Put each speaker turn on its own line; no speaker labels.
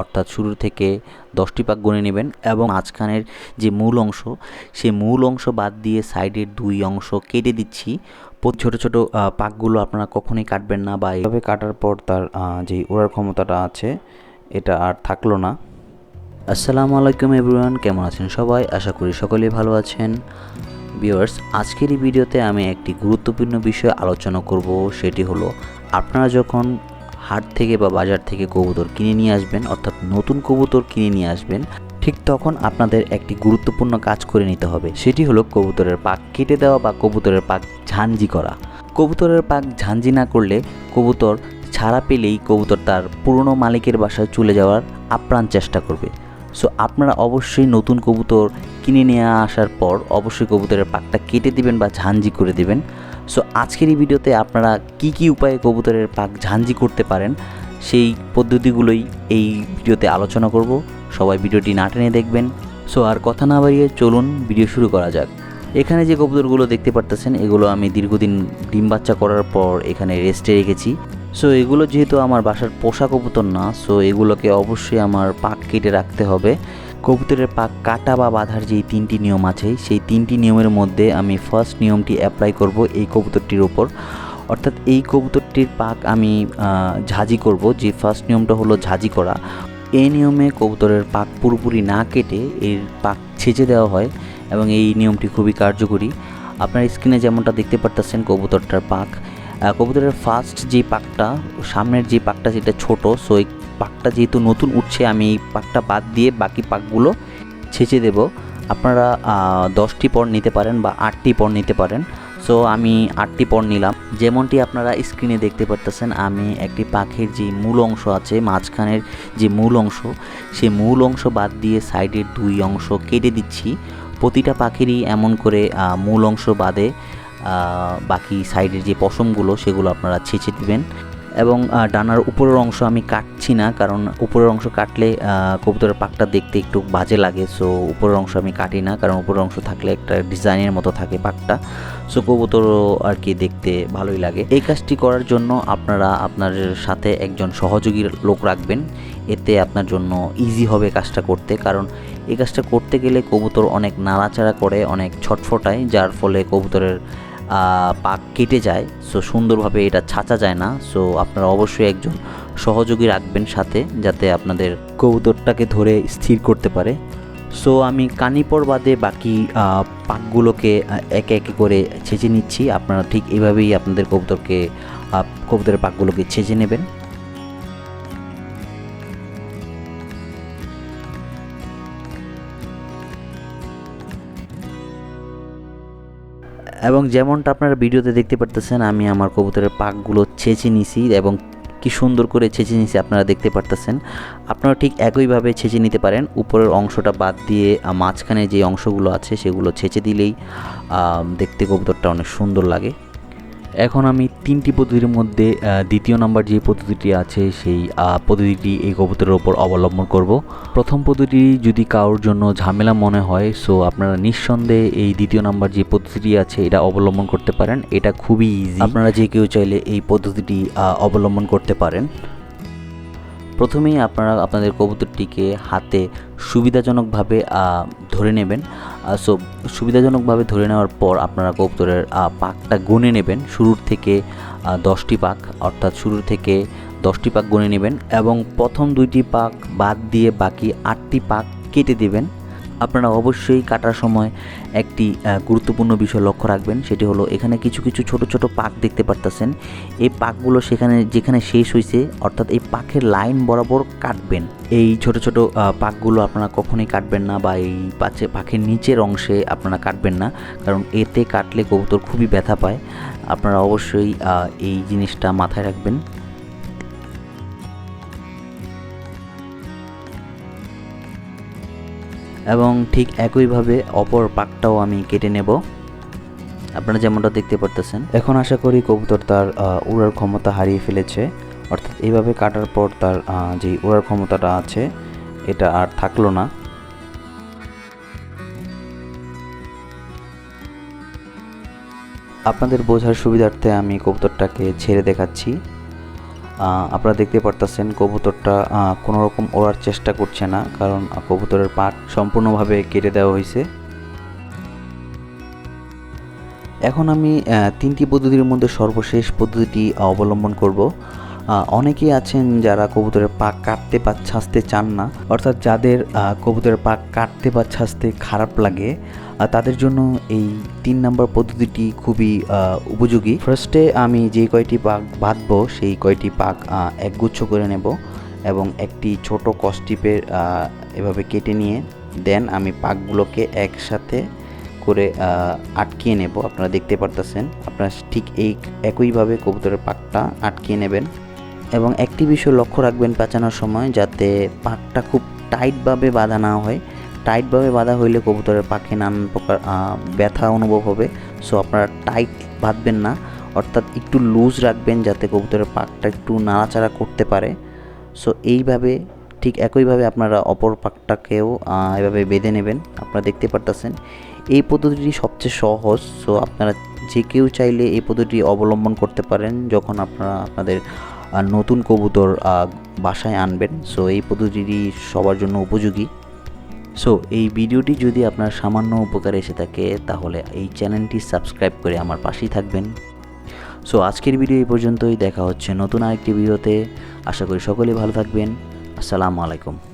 অর্থাৎ শুরু থেকে দশটি পাক গুনে নেবেন এবং মাঝখানের যে মূল অংশ সেই মূল অংশ বাদ দিয়ে সাইডের দুই অংশ কেটে দিচ্ছি। ছোটো ছোটো পাকগুলো আপনারা কখনোই কাটবেন না বা এইভাবে কাটার পর তার যে ওড়ার ক্ষমতাটা আছে, এটা আর থাকল না। আসসালামু আলাইকুম এভরিওয়ান, কেমন আছেন সবাই? আশা করি সকলেই ভালো আছেন। ভিউয়ার্স, আজকের এই ভিডিওতে আমি একটি গুরুত্বপূর্ণ বিষয় আলোচনা করব, সেটি হলো, আপনারা যখন হাট থেকে বা বাজার থেকে কবুতর কিনে নিয়ে আসবেন, অর্থাৎ নতুন কবুতর কিনে নিয়ে আসবেন, ঠিক তখন আপনাদের একটি গুরুত্বপূর্ণ কাজ করে নিতে হবে। সেটি হলো কবুতরের পাক কেটে দেওয়া বা কবুতরের পাক ঝাঞ্জি করা। কবুতরের পাক ঝাঞ্জি না করলে কবুতর ছাড়া পেলেই কবুতর তার পুরনো মালিকের বাসায় চলে যাওয়ার আপ্রাণ চেষ্টা করবে। সো আপনারা অবশ্যই নতুন কবুতর কিনে নিয়ে আসার পর অবশ্যই কবুতরের পাকটা কেটে দিবেন বা ঝাঞ্জি করে দিবেন। সো আজকের এই ভিডিওতে আপনারা কি কি উপায়ে কবুতরের পাক ঝাঞ্জি করতে পারেন, সেই পদ্ধতিগুলোই এই ভিডিওতে আলোচনা করব। সবাই ভিডিওটি না টেনে দেখবেন। সো আর কথা না বাড়িয়ে চলুন, ভিডিও শুরু করা যাক। এখানে যে কবুতরগুলো দেখতে পারতেছেন, এগুলো আমি দীর্ঘদিন ডিম বাচ্চা করার পর এখানে রেস্টে রেখেছি। সো এগুলো যেহেতু আমার বাসার পোষা কবুতর না সো এগুলোকে অবশ্যই আমার পাক কেটে রাখতে হবে। কবুতরের পাক কাটা বা বাঁধার যেই তিনটি নিয়ম আছে, সেই তিনটি নিয়মের মধ্যে আমি ফার্স্ট নিয়মটি অ্যাপ্লাই করব এই কবুতরটির ওপর অর্থাৎ এই কবুতরটির পাক আমি ঝাঁজি করব, যে ফার্স্ট নিয়মটা হলো ঝাঁজি করা। এই নিয়মে কবুতরের পাক পুরোপুরি না কেটে এর পাক ছেঁচে দেওয়া হয় এবং এই নিয়মটি খুবই কার্যকরী। আপনার স্ক্রিনে যেমনটা দেখতে পারতেছেন কবুতরটার পাক। কবুতরের ফার্স্ট যে পাকটা, সামনের যে পাকটা, সেটা ছোট সো পাকটা যেহেতু নতুন উঠছে, আমি এই পাকটা বাদ দিয়ে বাকি পাকগুলো ছেঁচে দেব। আপনারা দশটি পর নিতে পারেন বা আটটি পর নিতে পারেন। সো, আমি আটটি পর নিলাম। যেমনটি আপনারা স্ক্রিনে দেখতে পারতেছেন, আমি একটি পাখির যে মূল অংশ আছে, মাঝখানের যে মূল অংশ সেই মূল অংশ বাদ দিয়ে সাইডের দুই অংশ কেটে দিচ্ছি। প্রতিটা পাখিরই এমন করে মূল অংশ বাদে বাকি সাইডের যে পশমগুলো, সেগুলো আপনারা ছেঁচে দিবেন। এবং ডানার উপরের অংশ আমি কাটছি না, কারণ উপরের অংশ কাটলে কবুতরের পাকটা দেখতে একটু বাজে লাগে সো উপরের অংশ আমি কাটি না, কারণ উপরের অংশ থাকলে একটা ডিজাইনের মতো থাকে পাকটা সো কবুতরও আর কি দেখতে ভালোই লাগে। এই কাজটি করার জন্য আপনারা আপনার সাথে একজন সহযোগী লোক রাখবেন, এতে আপনার জন্য ইজি হবে কাজটা করতে, কারণ এই কাজটা করতে গেলে কবুতর অনেক নাড়াচাড়া করে, অনেক ছটফটায়, যার ফলে কবুতরের পাক কেটে যায় সো সুন্দরভাবে এটা ছাঁচা যায় না সো আপনারা অবশ্যই একজন সহযোগী রাখবেন সাথে, যাতে আপনাদের কৌদরটাকে ধরে স্থির করতে পারে। সো আমি কানিপর বাদে বাকি পাকগুলোকে একে একে করে ছেঁচে নিচ্ছি। আপনারা ঠিক এভাবেই আপনাদের কবুতরকে কবুতরের পাকগুলোকে ছেঁচে নেবেন। এবং যেমনটা আপনারা ভিডিওতে দেখতে পারতেছেন, আমি আমার কবুতরের পাকগুলো ছেঁচে নিছি এবং কি সুন্দর করে ছেঁচে নিছি, আপনারা দেখতে পারতেছেন। আপনারা ঠিক একইভাবে ছেঁচে নিতে পারেন। উপরের অংশটা বাদ দিয়ে মাঝখানে যে অংশগুলো আছে, সেগুলো ছেঁচে দিলেই দেখতে কবুতরটা অনেক সুন্দর লাগে। এখন আমি তিনটি পদ্ধতির মধ্যে দ্বিতীয় নাম্বার যে পদ্ধতিটি আছে সেই পদ্ধতিটি এই কবুতরের ওপর অবলম্বন করব। প্রথম পদ্ধতি যদি কারোর জন্য ঝামেলা মনে হয় সো আপনারা নিঃসন্দেহে এই দ্বিতীয় নাম্বার যে পদ্ধতিটি আছে এটা অবলম্বন করতে পারেন। এটা খুবই ইজি আপনারা যে কেউ চাইলে এই পদ্ধতিটি অবলম্বন করতে পারেন। প্রথমেই আপনারা আপনাদের কবুতরটিকে হাতে সুবিধাজনকভাবে ধরে নেবেন। সো, সুবিধাজনকভাবে ধরে নেওয়ার পর আপনারা কবুতরের পাকটা গুনে নেবেন। শুরুর থেকে দশটি পাক, অর্থাৎ শুরুর থেকে দশটি পাক গুনে নেবেন এবং প্রথম দুইটি পাক বাদ দিয়ে বাকি আটটি পাক কেটে দিবেন। আপনারা অবশ্যই কাটার সময় একটি গুরুত্বপূর্ণ বিষয় লক্ষ্য রাখবেন, সেটি হলো এখানে কিছু কিছু ছোট ছোট পাক দেখতে পারতেছেন। এই পাকগুলো সেখানে, যেখানে শেষ হয়েছে অর্থাৎ এই পাখের লাইন বরাবর কাটবেন। এই ছোট ছোট পাকগুলো আপনারা কখনোই কাটবেন না বা এই পাচ্ছে পাখের নিচের অংশে আপনারা কাটবেন না, কারণ এতে কাটলে কবুতর খুবই ব্যথা পায়। আপনারা অবশ্যই এই জিনিসটা মাথায় রাখবেন। এবং ঠিক একইভাবে অপর পাকটাও আমি কেটে নেব। আপনারা যেমনটা দেখতে পারতেছেন। এখন আশা করি কবুতর তার উড়ার ক্ষমতা হারিয়ে ফেলেছে। অর্থাৎ এইভাবে কাটার পর তার যে উড়ার ক্ষমতাটা আছে, এটা আর থাকল না। আপনাদের বোঝার সুবিধার্থে আমি কবুতরটাকে ছেড়ে দেখাচ্ছি। আপনারা দেখতে পারতেছেন কবুতরটা কোনো রকম ওড়ার চেষ্টা করছে না, কারণ কবুতরের পাট সম্পূর্ণভাবে কেটে দেওয়া হয়েছে। এখন আমি তিনটি পদ্ধতির মধ্যে সর্বশেষ পদ্ধতিটি অবলম্বন করব। অনেকেই আছেন যারা কবুতরের পাক কাটতে বা ছাঁচতে চান না। অর্থাৎ যাদের কবুতরের পাক কাটতে বা ছাঁচতে খারাপ লাগে তাদের জন্য এই তিন নম্বর পদ্ধতিটি খুবই উপযোগী। ফার্স্টে আমি যে কয়টি পাক বাঁধবো, সেই কয়টি পাক একগুচ্ছ করে নেব এবং একটি ছোট কস্টিপের এভাবে কেটে নিয়ে দেন আমি পাকগুলোকে একসাথে করে আটকিয়ে নেব। আপনারা দেখতে পারতেছেন, আপনারা ঠিক এই একইভাবে কবুতরের পাকটা আটকিয়ে নেবেন। এবং একটি বিষয় লক্ষ্য রাখবেন পেঁচানোর সময় যাতে পাকটা খুব টাইটভাবে বাঁধা না হয়। টাইটভাবে বাঁধা হইলে কবুতরের পাখে নানান প্রকার ব্যথা অনুভব হবে। সো আপনারা টাইট বাঁধবেন না। অর্থাৎ একটু লুজ রাখবেন যাতে কবুতরের পাকটা একটু নাড়াচাড়া করতে পারে। সো এইভাবে, ঠিক একইভাবে আপনারা অপর পাকটাকেও এভাবে বেঁধে নেবেন। আপনারা দেখতে পারতেছেন। এই পদ্ধতিটি সবচেয়ে সহজ। সো আপনারা যে কেউ চাইলে এই পদ্ধতি অবলম্বন করতে পারেন যখন আপনারা আপনাদের নতুন কবুতর বাসায় আনবেন। সো এই পদ্ধতিটি সবার জন্য উপযোগী। সো এই ভিডিওটি যদি আপনার সামান্য উপকারে এসে থাকে, তাহলে এই চ্যানেলটি সাবস্ক্রাইব করে আমার পাশেই থাকবেন। সো আজকের ভিডিও এই পর্যন্তই। দেখা হচ্ছে নতুন আরেকটি ভিডিওতে। আশা করি সকলেই ভালো থাকবেন। আসসালামু আলাইকুম।